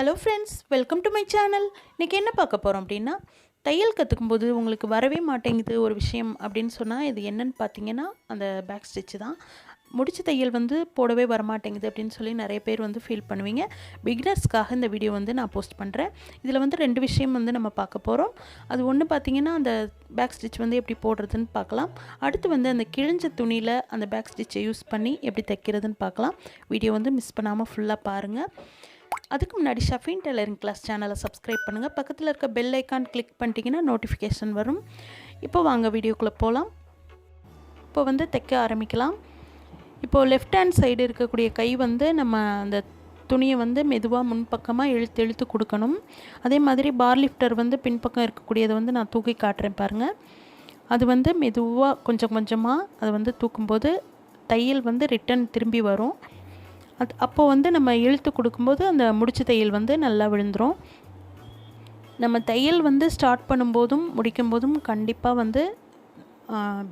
Hello friends welcome to my channel இன்றைக்கி என்ன பார்க்க போகிறோம் அப்படின்னா தையல் கற்றுக்கும்போது உங்களுக்கு வரவே மாட்டேங்குது ஒரு விஷயம் அப்படின்னு சொன்னால் இது என்னன்னு பார்த்தீங்கன்னா அந்த பேக் ஸ்டிச்சு தான். முடிச்ச தையல் வந்து போடவே வரமாட்டேங்குது அப்படின்னு சொல்லி நிறைய பேர் வந்து ஃபீல் பண்ணுவீங்க. பிகினர்ஸ்க்காக இந்த வீடியோ வந்து நான் போஸ்ட் பண்ணுறேன் இதில் வந்து ரெண்டு விஷயம் வந்து நம்ம பார்க்க போகிறோம் அது ஒன்று பார்த்தீங்கன்னா அந்த பேக் ஸ்டிச் வந்து எப்படி போடுறதுன்னு பார்க்கலாம். அடுத்து வந்து அந்த கிழிஞ்ச துணியில் அந்த பேக் ஸ்டிச்சை யூஸ் பண்ணி எப்படி தைக்கிறதுன்னு பார்க்கலாம். வீடியோ வந்து மிஸ் பண்ணாமல் ஃபுல்லாக பாருங்கள் அதுக்கு முன்னாடி ஷஃபின் டெய்லரிங் கிளாஸ் சேனலை சப்ஸ்கிரைப் பண்ணுங்கள் பக்கத்தில் இருக்க பெல் ஐக்கான் கிளிக் பண்ணிட்டீங்கன்னா நோட்டிஃபிகேஷன் வரும். இப்போ வாங்க வீடியோக்குள்ளே போகலாம் இப்போ வந்து தைக்க ஆரம்பிக்கலாம். இப்போது லெஃப்ட் ஹேண்ட் சைடு இருக்கக்கூடிய கை வந்து நம்ம அந்த துணியை வந்து மெதுவாக முன்பக்கமாக இழுத்து இழுத்து கொடுக்கணும். அதே மாதிரி பார் லிஃப்டர் வந்து பின்பக்கம் இருக்கக்கூடியதை வந்து நான் தூக்கி காட்டுறேன் பாருங்கள் அது வந்து மெதுவாக கொஞ்சம் கொஞ்சமாக அதை வந்து தூக்கும்போது தையல் வந்து ரிட்டன் திரும்பி வரும். அது அப்போ வந்து நம்ம இழுத்து கொடுக்கும்போது அந்த முடிச்ச தையல் வந்து நல்லா விழுந்துடும் நம்ம தையல் வந்து ஸ்டார்ட் பண்ணும்போதும் முடிக்கும்போதும் கண்டிப்பாக வந்து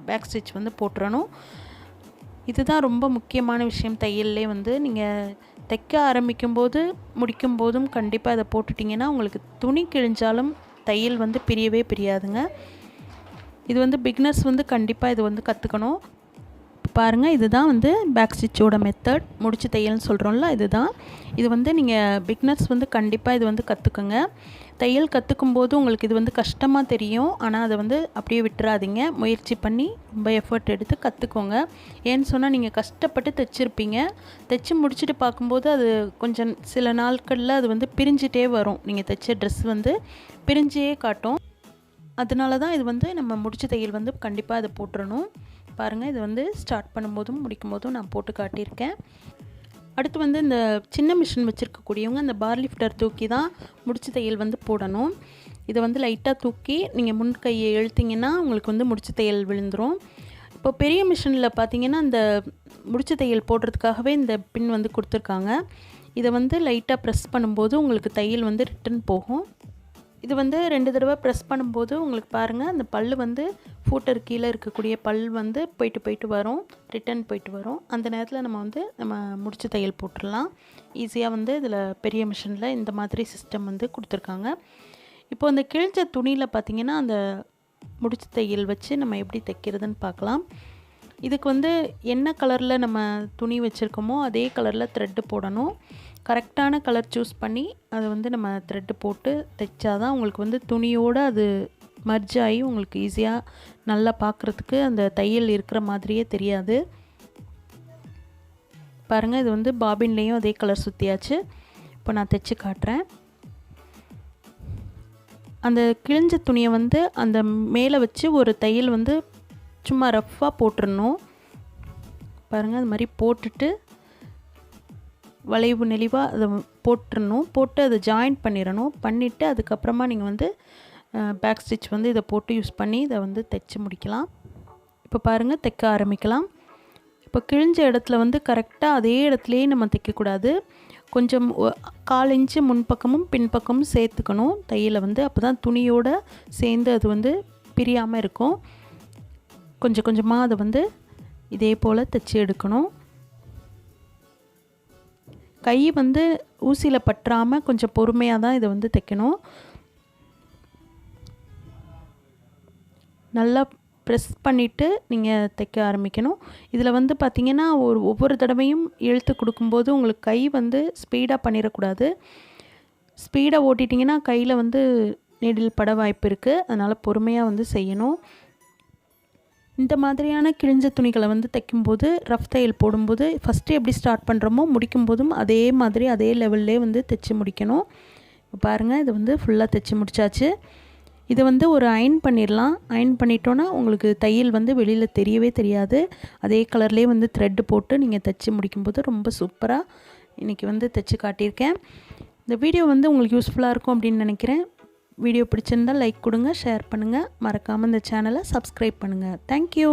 பேக் ஸ்டிச் வந்து போட்டுறணும். இதுதான் ரொம்ப முக்கியமான விஷயம் தையல்லே வந்து. நீங்கள் தைக்க ஆரம்பிக்கும்போது முடிக்கும்போதும் கண்டிப்பாக அதை போட்டுட்டிங்கன்னா உங்களுக்கு துணி கிழிஞ்சாலும் தையல் வந்து பிரியவே பிரியாதுங்க. இது வந்து பிக்னர்ஸ் வந்து கண்டிப்பாக இது வந்து கற்றுக்கணும் பாருங்கள் இதுதான் வந்து பேக் ஸ்டிச்சோட மெத்தட் முடிச்சு தையல்னு சொல்கிறோம்ல இதுதான். இது வந்து நீங்கள் பிக்னர்ஸ் வந்து கண்டிப்பாக இது வந்து கற்றுக்குங்க தையல் கற்றுக்கும் போது உங்களுக்கு இது வந்து கஷ்டமாக தெரியும். ஆனால் அதை வந்து அப்படியே விட்டுறாதீங்க. முயற்சி பண்ணி ரொம்ப எஃபர்ட் எடுத்து கற்றுக்கோங்க ஏன்னு சொன்னால் நீங்கள் கஷ்டப்பட்டு தைச்சிருப்பீங்க. தைச்சி முடிச்சுட்டு பார்க்கும்போது அது கொஞ்சம் சில நாட்களில் அது வந்து பிரிஞ்சிட்டே வரும். நீங்கள் தைச்ச ட்ரெஸ் வந்து பிரிஞ்சே காட்டும். அதனால தான் இது வந்து நம்ம முடிச்ச தையல் வந்து கண்டிப்பாக அதை போட்டுறணும். பாருங்கள் இது வந்து ஸ்டார்ட் பண்ணும்போதும் முடிக்கும் போதும் நான் போட்டு காட்டியிருக்கேன். அடுத்து வந்து இந்த சின்ன மிஷின் வச்சுருக்கக்கூடியவங்க அந்த பார் லிஃப்டர் தூக்கி தான் முடிச்சு தையல் வந்து போடணும். இதை வந்து லைட்டாக தூக்கி நீங்கள் முன் கையை இழுத்திங்கன்னா உங்களுக்கு வந்து முடிச்சு தையல் விழுந்துடும் இப்போ பெரிய மிஷினில் பார்த்தீங்கன்னா இந்த முடிச்சு தையல் போடுறதுக்காகவே இந்த பின் வந்து கொடுத்துருக்காங்க. இதை வந்து லைட்டாக ப்ரெஸ் பண்ணும்போது உங்களுக்கு தையல் வந்து ரிட்டன் போகும். இது வந்து ரெண்டு தடவை ப்ரெஸ் பண்ணும்போது உங்களுக்கு பாருங்கள் அந்த பல் வந்து ஃபூட்டர் கீழே இருக்கக்கூடிய பல் வந்து போயிட்டு போயிட்டு வரும் ரிட்டன் போயிட்டு வரும். அந்த நேரத்தில் நம்ம வந்து நம்ம முடிச்சு தையல் போட்டுடலாம். ஈஸியாக வந்து இதில் பெரிய மிஷினில் இந்த மாதிரி சிஸ்டம் வந்து கொடுத்துருக்காங்க. இப்போ அந்த கிழிஞ்ச துணியில் பார்த்திங்கன்னா அந்த முடிச்சு தையல் வச்சு நம்ம எப்படி தைக்கிறதுன்னு பார்க்கலாம் இதுக்கு வந்து என்ன கலரில் நம்ம துணி வச்சுருக்கோமோ அதே கலரில் த்ரெட்டு போடணும். கரெக்டான கலர் சூஸ் பண்ணி அதை வந்து நம்ம த்ரெட்டு போட்டு தைச்சாதான் உங்களுக்கு வந்து துணியோடு அது மர்ஜ் ஆகி உங்களுக்கு ஈஸியாக நல்லா பார்க்குறதுக்கு அந்த தையல் இருக்கிற மாதிரியே தெரியாது. பாருங்கள் இது வந்து பாபின்லேயும் அதே கலர் சுற்றியாச்சு இப்போ நான் தைச்சி காட்டுறேன். அந்த கிழிஞ்ச துணியை வந்து அந்த மேலே வச்சு ஒரு தையல் வந்து சும்மா ரஃப்பாக போட்டுடணும் பாருங்கள் அது மாதிரி போட்டுட்டு வளைவு நெளிவாக அதை போட்டுடணும் போட்டு அதை ஜாயின் பண்ணிடணும். பண்ணிவிட்டு அதுக்கப்புறமா நீங்கள் வந்து பேக் ஸ்டிச் வந்து இதை போட்டு யூஸ் பண்ணி இதை வந்து தைச்சி முடிக்கலாம். இப்போ பாருங்கள் தைக்க ஆரம்பிக்கலாம். இப்போ கிழிஞ்ச இடத்துல வந்து கரெக்டாக அதே இடத்துலையே நம்ம தைக்கக்கூடாது. கொஞ்சம் கால் இன்ச்சு முன்பக்கமும் பின்பக்கமும் சேர்த்துக்கணும். தையலை வந்து அப்போ தான் துணியோடு சேர்ந்து அது வந்து பிரியாமல் இருக்கும். கொஞ்சம் கொஞ்சமாக அதை வந்து இதே போல் தைச்சி எடுக்கணும். கை வந்து ஊசியில் பற்றாமல் கொஞ்சம் பொறுமையாக தான் இதை வந்து தைக்கணும். நல்லா ப்ரெஸ் பண்ணிவிட்டு நீங்கள் தைக்க ஆரம்பிக்கணும். இதில் வந்து பார்த்திங்கன்னா ஒரு ஒவ்வொரு தடவையும் இழுத்து கொடுக்கும்போது உங்களுக்கு கை வந்து ஸ்பீடாக பண்ணிடக்கூடாது. ஸ்பீடாக ஓட்டிட்டிங்கன்னா கையில் வந்து நெடில் பட வாய்ப்பு இருக்குது அதனால் பொறுமையாக வந்து செய்யணும். இந்த மாதிரியான கிழிஞ்ச துணிகளை வந்து தைக்கும்போது ரஃப் தையல் போடும்போது ஃபஸ்ட்டு எப்படி ஸ்டார்ட் பண்ணுறோமோ முடிக்கும் போதும் அதே மாதிரி அதே லெவல்லே வந்து தைச்சி முடிக்கணும். இப்போ பாருங்கள் இது வந்து ஃபுல்லாக தைச்சி முடித்தாச்சு இதை வந்து ஒரு அயன் பண்ணிடலாம். அயன் பண்ணிட்டோன்னா உங்களுக்கு தையல் வந்து வெளியில் தெரியவே தெரியாது. அதே கலர்லேயே வந்து த்ரெட்டு போட்டு நீங்கள் தைச்சி முடிக்கும்போது ரொம்ப சூப்பராக இன்றைக்கி வந்து தைச்சி காட்டியிருக்கேன். இந்த வீடியோ வந்து உங்களுக்கு யூஸ்ஃபுல்லாக இருக்கும் அப்படின்னு நினைக்கிறேன். வீடியோ பிடிச்சிருந்தால் லைக் கொடுங்க ஷேர் பண்ணுங்கள் மறக்காமல் இந்த சேனலை சப்ஸ்கிரைப் பண்ணுங்கள் தேங்க்யூ